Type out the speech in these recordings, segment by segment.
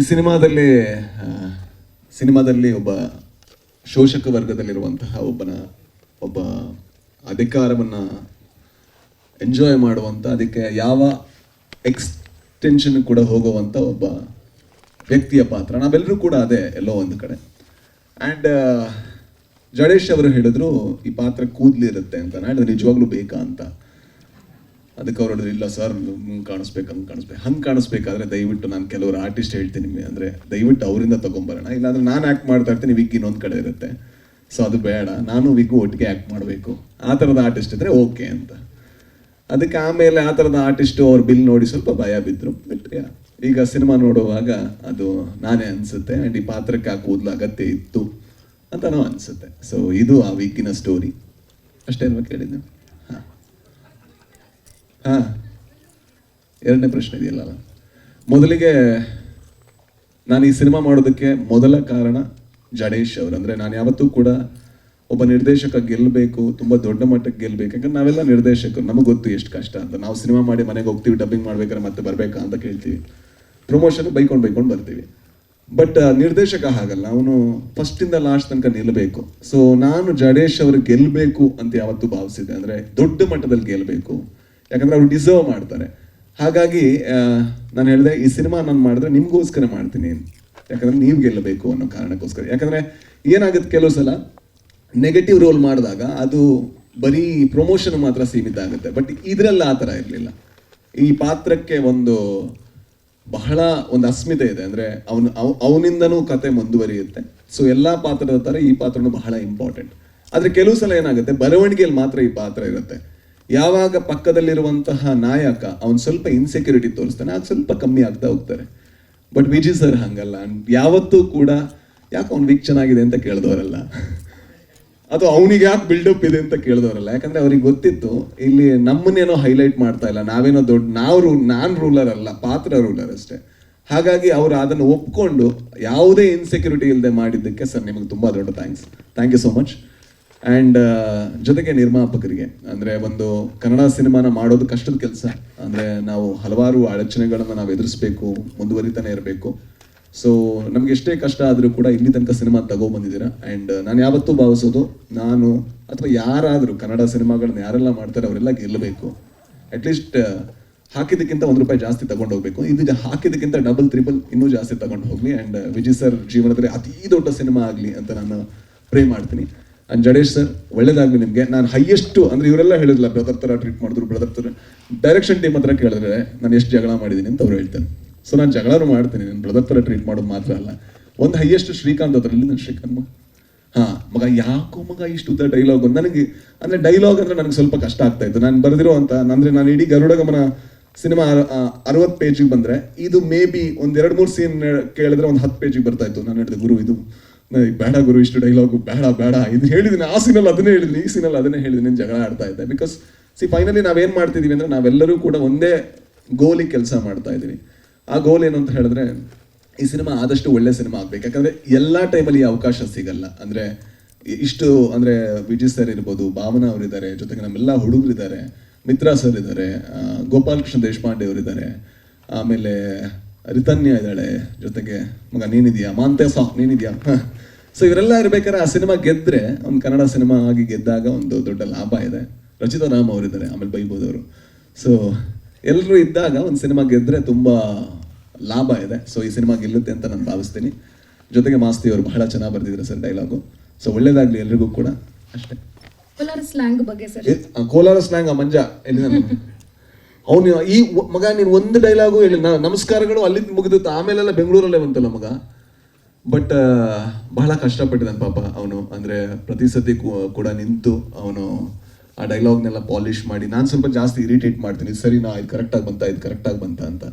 ಈ ಸಿನಿಮಾದಲ್ಲಿ ಸಿನಿಮಾದಲ್ಲಿ ಒಬ್ಬ ಶೋಷಕ ವರ್ಗದಲ್ಲಿರುವಂತಹ ಒಬ್ಬನ, ಒಬ್ಬ ಅಧಿಕಾರವನ್ನ ಎಂಜಾಯ್ ಮಾಡುವಂತ, ಅದಕ್ಕೆ ಯಾವ ಎಕ್ಸ್ಟೆನ್ಷನ್ ಕೂಡ ಹೋಗುವಂತ ಒಬ್ಬ ವ್ಯಕ್ತಿಯ ಪಾತ್ರ. ನಾವೆಲ್ಲರೂ ಕೂಡ ಅದೇ ಎಲ್ಲೋ ಒಂದು ಕಡೆ. ಆ್ಯಂಡ್ ಜಡೇಶ್ ಅವರು ಹೇಳಿದ್ರು, ಈ ಪಾತ್ರ ಕೂದಲಿರುತ್ತೆ ಅಂತ. ನಾನು ನಿಜವಾಗ್ಲೂ ಬೇಕಾ ಅಂತ. ಅದಕ್ಕೆ ಅವ್ರು ಇಲ್ಲ ಸರ್ ಹಂಗೆ ಕಾಣಿಸ್ಬೇಕು ಹಂಗೆ ಕಾಣಿಸ್ಬೇಕು. ಹಂಗೆ ಕಾಣಿಸ್ಬೇಕಾದ್ರೆ ದಯವಿಟ್ಟು ನಾನು ಕೆಲವರು ಆರ್ಟಿಸ್ಟ್ ಹೇಳ್ತೀನಿ ನಿಮಗೆ, ಅಂದರೆ ದಯವಿಟ್ಟು ಅವರಿಂದ ತೊಗೊಂಬರೋಣ. ಇಲ್ಲಾಂದ್ರೆ ನಾನು ಆ್ಯಕ್ಟ್ ಮಾಡ್ತಾ ಇರ್ತೀನಿ ವಿಗ್ ಇನ್ನೊಂದು ಕಡೆ ಇರುತ್ತೆ. ಸೊ ಅದು ಬೇಡ. ನಾನು ವಿಗ್ಗು ಒಟ್ಟಿಗೆ ಆ್ಯಕ್ಟ್ ಮಾಡಬೇಕು. ಆ ಥರದ ಆರ್ಟಿಸ್ಟ್ ಇದ್ದರೆ ಓಕೆ ಅಂತ. ಅದಕ್ಕೆ ಆಮೇಲೆ ಆ ಥರದ ಆರ್ಟಿಸ್ಟು ಅವ್ರ ಬಿಲ್ ನೋಡಿ ಸ್ವಲ್ಪ ಭಯ ಬಿದ್ದರು ಬಟ್ ಈಗ ಸಿನಿಮಾ ನೋಡುವಾಗ ಅದು ನಾನೇ ಅನಿಸುತ್ತೆ. ಆ್ಯಂಡ್ ಈ ಪಾತ್ರಕ್ಕೆ ಆ ಕೂದಲು ಅಗತ್ಯ ಇತ್ತು ಅಂತನೂ ಅನಿಸುತ್ತೆ. ಸೊ ಇದು ಆ ವಿಗ್ಗಿನ ಸ್ಟೋರಿ ಅಷ್ಟೇ ಕೇಳಿದ್ದೆ ಕೇಳಿದ್ದು. ಹಾಂ. ಎರಡನೇ ಪ್ರಶ್ನೆ ಇದೆಯಲ್ಲ ಮೊದಲಿಗೆ ನಾನು ಈ ಸಿನಿಮಾ ಮಾಡೋದಕ್ಕೆ ಮೊದಲ ಕಾರಣ ಜಡೇಶ್ ಅವರು. ಅಂದರೆ ನಾನು ಯಾವತ್ತೂ ಕೂಡ ಒಬ್ಬ ನಿರ್ದೇಶಕ ಗೆಲ್ಲಬೇಕು ತುಂಬ ದೊಡ್ಡ ಮಟ್ಟಕ್ಕೆ ಗೆಲ್ಲಬೇಕು ಯಾಕಂದ್ರೆ ನಾವೆಲ್ಲ ನಿರ್ದೇಶಕರು. ನಮಗೆ ಗೊತ್ತು ಎಷ್ಟು ಕಷ್ಟ ಅಂತ. ನಾವು ಸಿನಿಮಾ ಮಾಡಿ ಮನೆಗೆ ಹೋಗ್ತೀವಿ, ಡಬ್ಬಿಂಗ್ ಮಾಡ್ಬೇಕಾದ್ರೆ ಮತ್ತೆ ಬರಬೇಕಾ ಅಂತ ಕೇಳ್ತೀವಿ. ಪ್ರಮೋಷನ್ ಬೈಕೊಂಡು ಬೈಕೊಂಡು ಬರ್ತೀವಿ. ಬಟ್ ನಿರ್ದೇಶಕ ಹಾಗಲ್ಲ. ಅವನು ಫಸ್ಟಿಂದ ಲಾಸ್ಟ್ ತನಕ ನಿಲ್ಲಬೇಕು ಸೊ ನಾನು ಜಡೇಶ್ ಅವರು ಗೆಲ್ಲಬೇಕು ಅಂತ ಯಾವತ್ತೂ ಭಾವಿಸಿದ್ದೆ. ಅಂದರೆ ದೊಡ್ಡ ಮಟ್ಟದಲ್ಲಿ ಗೆಲ್ಲಬೇಕು ಯಾಕಂದ್ರೆ ಅವ್ರು ಡಿಸರ್ವ್ ಮಾಡ್ತಾರೆ. ಹಾಗಾಗಿ ನಾನು ಹೇಳಿದೆ, ಈ ಸಿನಿಮಾ ನಾನು ಮಾಡಿದ್ರೆ ನಿಮಗೋಸ್ಕರ ಮಾಡ್ತೀನಿ ಯಾಕಂದ್ರೆ ನೀವು ಗೆಲ್ಲಬೇಕು ಅನ್ನೋ ಕಾರಣಕ್ಕೋಸ್ಕರ. ಯಾಕಂದ್ರೆ ಏನಾಗುತ್ತೆ ಕೆಲವು ಸಲ ನೆಗೆಟಿವ್ ರೋಲ್ ಮಾಡಿದಾಗ ಅದು ಬರೀ ಪ್ರಮೋಷನ್ ಮಾತ್ರ ಸೀಮಿತ ಆಗುತ್ತೆ. ಬಟ್ ಇದ್ರಲ್ಲಿ ಆ ಥರ ಇರಲಿಲ್ಲ. ಈ ಪಾತ್ರಕ್ಕೆ ಒಂದು ಬಹಳ ಒಂದು ಅಸ್ಮಿತೆ ಇದೆ. ಅಂದ್ರೆ ಅವನು ಅವನಿಂದನೂ ಕತೆ ಮುಂದುವರಿಯುತ್ತೆ. ಸೊ ಎಲ್ಲಾ ಪಾತ್ರದ ತರ ಈ ಪಾತ್ರನೂ ಬಹಳ ಇಂಪಾರ್ಟೆಂಟ್ ಆದ್ರೆ ಕೆಲವು ಸಲ ಏನಾಗುತ್ತೆ, ಬರವಣಿಗೆಯಲ್ಲಿ ಮಾತ್ರ ಈ ಪಾತ್ರ ಇರುತ್ತೆ. ಯಾವಾಗ ಪಕ್ಕದಲ್ಲಿರುವಂತಹ ನಾಯಕ, ಅವನ್ ಸ್ವಲ್ಪ ಇನ್ಸೆಕ್ಯೂರಿಟಿ ತೋರಿಸ್ತಾನೆ ಅದು ಸ್ವಲ್ಪ ಕಮ್ಮಿ ಆಗ್ತಾ ಹೋಗ್ತಾರೆ. ಬಟ್ ವಿಜಿ ಸರ್ ಹಂಗಲ್ಲ. ಯಾವತ್ತೂ ಕೂಡ ಯಾಕೆ ಅವ್ನು ವೀಕ್ ಚೆನ್ನಾಗಿದೆ ಅಂತ ಕೇಳಿದವರಲ್ಲ? ಅಥವಾ ಅವನಿಗೆ ಯಾಕೆ ಬಿಲ್ಡಪ್ ಇದೆ ಅಂತ ಕೇಳಿದವರಲ್ಲ. ಯಾಕಂದ್ರೆ ಅವ್ರಿಗೆ ಗೊತ್ತಿತ್ತು, ಇಲ್ಲಿ ನಮ್ಮನ್ನೇನೋ ಹೈಲೈಟ್ ಮಾಡ್ತಾ ಇಲ್ಲ. ನಾವೇನೋ ದೊಡ್ಡ, ನಾವು ರೂ, ನಾನ್ ರೂಲರ್ ಅಲ್ಲ, ಪಾತ್ರ ರೂಲರ್ ಅಷ್ಟೇ. ಹಾಗಾಗಿ ಅವರು ಅದನ್ನು ಒಪ್ಕೊಂಡು ಯಾವುದೇ ಇನ್ಸೆಕ್ಯೂರಿಟಿ ಇಲ್ಲದೆ ಮಾಡಿದ್ದಕ್ಕೆ ಸರ್ ನಿಮಗೆ ತುಂಬಾ ದೊಡ್ಡ thanks thank you so much and ಜೊತೆಗೆ ನಿರ್ಮಾಪಕರಿಗೆ, ಅಂದರೆ ಒಂದು ಕನ್ನಡ ಸಿನಿಮಾನ ಮಾಡೋದು ಕಷ್ಟದ ಕೆಲಸ. ಅಂದರೆ ನಾವು ಹಲವಾರು ಅಡಚಣೆಗಳನ್ನು ನಾವು ಎದುರಿಸ್ಬೇಕು, ಮುಂದುವರಿತಾನೆ ಇರಬೇಕು. ಸೊ ನಮ್ಗೆ ಎಷ್ಟೇ ಕಷ್ಟ ಆದರೂ ಕೂಡ ಇಲ್ಲಿ ತನಕ ಸಿನಿಮಾ ತಗೊಬಂದಿದ್ದೀರಾ? ಆ್ಯಂಡ್ ನಾನು ಯಾವತ್ತೂ ಭಾವಿಸೋದು, ನಾನು ಅಥವಾ ಯಾರಾದರೂ ಕನ್ನಡ ಸಿನಿಮಾಗಳನ್ನ ಯಾರೆಲ್ಲ ಮಾಡ್ತಾರೆ ಅವರೆಲ್ಲ ಗೆಲ್ಲಬೇಕು. ಅಟ್ಲೀಸ್ಟ್ ಹಾಕಿದ್ದಕ್ಕಿಂತ ಒಂದು ರೂಪಾಯಿ ಜಾಸ್ತಿ ತಗೊಂಡು ಹೋಗ್ಬೇಕು. ಇದು ಹಾಕಿದ್ದಕ್ಕಿಂತ ಡಬಲ್ ತ್ರಿಬಲ್ ಇನ್ನೂ ಜಾಸ್ತಿ ತಗೊಂಡು ಹೋಗ್ಲಿ. ಆ್ಯಂಡ್ ವಿಜಯ್ ಸರ್ ಜೀವನದಲ್ಲಿ ಅತಿ ದೊಡ್ಡ ಸಿನಿಮಾ ಆಗಲಿ ಅಂತ ನಾನು ಪ್ರೇ ಮಾಡ್ತೀನಿ. ಅಂಡ್ ಜಡೇಶ್ ಸರ್ ಒಳ್ಳೇದಾಗ್ಲಿ ನಿಮಗೆ. ನಾನು ಹೈಯೆಸ್ಟು ಅಂದ್ರೆ ಇವರೆಲ್ಲ ಹೇಳಿದ್ಲ ಬ್ರದರ್ ಥರ ಟ್ರೀಟ್ ಮಾಡಿದ್ರು ಬ್ರದರ್ ಥರ ಡೈರೆಕ್ಷನ್ ಟೀಮ್ ಹತ್ರ ಕೇಳಿದ್ರೆ ನಾನು ಎಷ್ಟು ಜಗಳ ಮಾಡಿದ್ದೀನಿ ಅಂತ ಅವ್ರು ಹೇಳ್ತಾರೆ. ಸೊ ನಾನು ಜಗಳನೂ ಮಾಡ್ತೀನಿ, ನಾನು ಬ್ರದರ್ ಥರ ಟ್ರೀಟ್ ಮಾಡೋದು ಮಾತ್ರ ಅಲ್ಲ. ಒಂದು ಹೈಯೆಸ್ಟ್ ಶ್ರೀಕಾಂತ್ ಅದರಲ್ಲಿ ನನ್ನ ನಾನು ಶ್ರೀಕಾಂತ್ ಹಾ, ಮಗ ಯಾಕೋ ಮಗ ಇಷ್ಟು ಉದ್ದ ಡೈಲಾಗ್ ನನಗೆ, ಅಂದರೆ ಡೈಲಾಗ್ ಅಂದ್ರೆ ನನಗೆ ಸ್ವಲ್ಪ ಕಷ್ಟ ಆಗ್ತಾ ಇತ್ತು. ನಾನು ಬರೆದಿರೋ ಅಂತ ಅಂದ್ರೆ ನಾನು ಇಡೀ ಗರುಡ ಗಮನ ಸಿನಿಮಾ ಅರವತ್ತು ಪೇಜಿಗೆ ಬಂದ್ರೆ, ಇದು ಮೇ ಬಿ ಒಂದೆರಡು ಮೂರು ಸೀನ್ ಕೇಳಿದ್ರೆ ಒಂದು ಹತ್ತು ಪೇಜಿಗೆ ಬರ್ತಾಯಿತ್ತು ನಾನು ಹೇಳಿದೆ, ಗುರು, ಇದು ಬೇಡ ಗುರು, ಇಷ್ಟು ಡೈಲಾಗು ಬೇಡ ಬೇಡ. ಇದು ಹೇಳಿದ್ದೀನಿ ಆ ಸೀನಲ್ಲಿ ಅದನ್ನೇ ಹೇಳಿದ್ದೀನಿ ಈ ಸೀನಲ್ಲಿ ಅದನ್ನೇ ಹೇಳಿದ್ದೀನಿ ಜಗಳ ಆಡ್ತಾ ಇದ್ದೆ. ಬಿಕಾಸ್ ಸಿ ಫೈನಲಿ ನಾವೇನು ಮಾಡ್ತಿದೀವಿ ಅಂದ್ರೆ ನಾವೆಲ್ಲರೂ ಕೂಡ ಒಂದೇ ಗೋಲಿ ಕೆಲಸ ಮಾಡ್ತಾ ಇದ್ದೀವಿ. ಆ ಗೋಲ್ ಏನು ಅಂತ ಹೇಳಿದ್ರೆ, ಈ ಸಿನಿಮಾ ಆದಷ್ಟು ಒಳ್ಳೆ ಸಿನಿಮಾ ಆಗ್ಬೇಕು. ಯಾಕಂದ್ರೆ ಎಲ್ಲ ಟೈಮಲ್ಲಿ ಅವಕಾಶ ಸಿಗಲ್ಲ. ಅಂದ್ರೆ, ಇಷ್ಟು, ಅಂದ್ರೆ, ವಿಜಯ್ ಸರ್ ಇರ್ಬೋದು, ಭಾವನಾ ಅವರಿದ್ದಾರೆ, ಜೊತೆಗೆ ನಮ್ಮೆಲ್ಲ ಹುಡುಗರಿದ್ದಾರೆ, ಮಿತ್ರಾ ಸರ್ ಇದ್ದಾರೆ ಗೋಪಾಲಕೃಷ್ಣ ದೇಶಪಾಂಡೆ ಅವರಿದ್ದಾರೆ, ಆಮೇಲೆ ರಿತನ್ಯ ಇದ್ದಾಳೆ ಜೊತೆಗೆ ಮಗ ನೀನಿದ್ಯಾ? ಮಾಂತೆ ಸಾ ನೀನಿದ್ಯಾ? ಸೊ ಇವರೆಲ್ಲ ಇರ್ಬೇಕಾದ್ರೆ ಆ ಸಿನಿಮಾ ಗೆದ್ರೆ ಒಂದು ಕನ್ನಡ ಸಿನಿಮಾ ಆಗಿ ಗೆದ್ದಾಗ ಒಂದು ದೊಡ್ಡ ಲಾಭ ಇದೆ. ರಚಿತಾ ರಾಮ್ ಅವರಿದ್ದಾರೆ ಆಮೇಲೆ ಬೈಬೋದು ಅವರು. ಸೊ ಎಲ್ಲರೂ ಇದ್ದಾಗ ಒಂದು ಸಿನಿಮಾ ಗೆದ್ರೆ ತುಂಬ ಲಾಭ ಇದೆ. ಸೊ ಈ ಸಿನಿಮಾ ಗೆಲ್ಲುತ್ತೆ ಅಂತ ನಾನು ಭಾವಿಸ್ತೀನಿ. ಜೊತೆಗೆ ಮಾಸ್ತಿ ಅವರು ಬಹಳ ಚೆನ್ನಾಗಿ ಬರ್ದಿದ್ದಾರೆ ಸರ್ ಡೈಲಾಗು. ಸೊ ಒಳ್ಳೇದಾಗ್ಲಿ ಎಲ್ರಿಗೂ ಕೂಡ. ಅಷ್ಟೇ. ಕೋಲಾರ ಸ್ಲ್ಯಾಂಗ್ ಬಗ್ಗೆ ಸರ್. ಕೋಲಾರ ಸ್ಲ್ಯಾಂಗ್ ಆ ಮಂಜ ಎಲ್ಲಿ ಅವನು ಈ ಮಗ, ನೀನು ಒಂದು ಡೈಲಾಗು ಹೇಳಿ, ನ- ನಮಸ್ಕಾರಗಳು ಅಲ್ಲಿಂದ ಮುಗಿದಿತ್ತು ಆಮೇಲೆಲ್ಲ ಬೆಂಗಳೂರಲ್ಲೇ ಬಂತಲ್ಲ ಮಗ. ಬಟ್ ಬಹಳ ಕಷ್ಟಪಟ್ಟಿದ್ದಾನೆ ಪಾಪ ಅವನು. ಅಂದ್ರೆ ಪ್ರತಿ ಸತಿ ಕೂಡ ನಿಂತು ಅವನು ಆ ಡೈಲಾಗ್ನೆಲ್ಲ ಪಾಲಿಶ್ ಮಾಡಿ, ನಾನು ಸ್ವಲ್ಪ ಜಾಸ್ತಿ ಇರಿಟೇಟ್ ಮಾಡ್ತೀನಿ. ಸರಿ, ನಾ ಇದು ಕರೆಕ್ಟಾಗಿ ಬಂತ, ಇದು ಕರೆಕ್ಟಾಗಿ ಬಂತ ಅಂತ.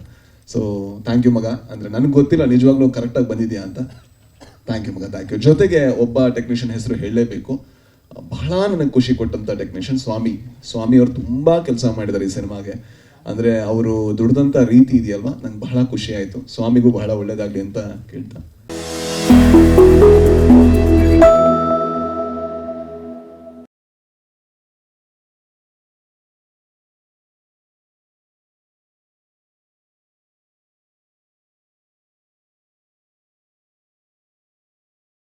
ಸೊ ಥ್ಯಾಂಕ್ ಯು ಮಗ. ಅಂದ್ರೆ ನನಗೆ ಗೊತ್ತಿಲ್ಲ, ನಿಜವಾಗ್ಲೂ ಕರೆಕ್ಟಾಗಿ ಬಂದಿದೆಯಾ ಅಂತ. ಥ್ಯಾಂಕ್ ಯು ಮಗ ಥ್ಯಾಂಕ್ ಯು ಜೊತೆಗೆ ಒಬ್ಬ ಟೆಕ್ನಿಷಿಯನ್ ಹೆಸರು ಹೇಳಲೇಬೇಕು. ಬಹಳ ನನಗೆ ಖುಷಿ ಕೊಟ್ಟಂತ ಟೆಕ್ನಿಷಿಯನ್ ಸ್ವಾಮಿ. ಸ್ವಾಮಿ ಅವರು ತುಂಬಾ ಕೆಲಸ ಮಾಡಿದ್ದಾರೆ ಈ ಸಿನಿಮಾಗೆ. ಅಂದ್ರೆ ಅವರು ದುಡ್ದಂಥ ರೀತಿ ಇದೆಯಲ್ವಾ? ನಂಗೆ ಬಹಳ ಖುಷಿ ಆಯ್ತು. ಸ್ವಾಮಿಗೂ ಬಹಳ ಒಳ್ಳೆಯದಾಗಲಿ ಅಂತ ಕೇಳ್ತಾ.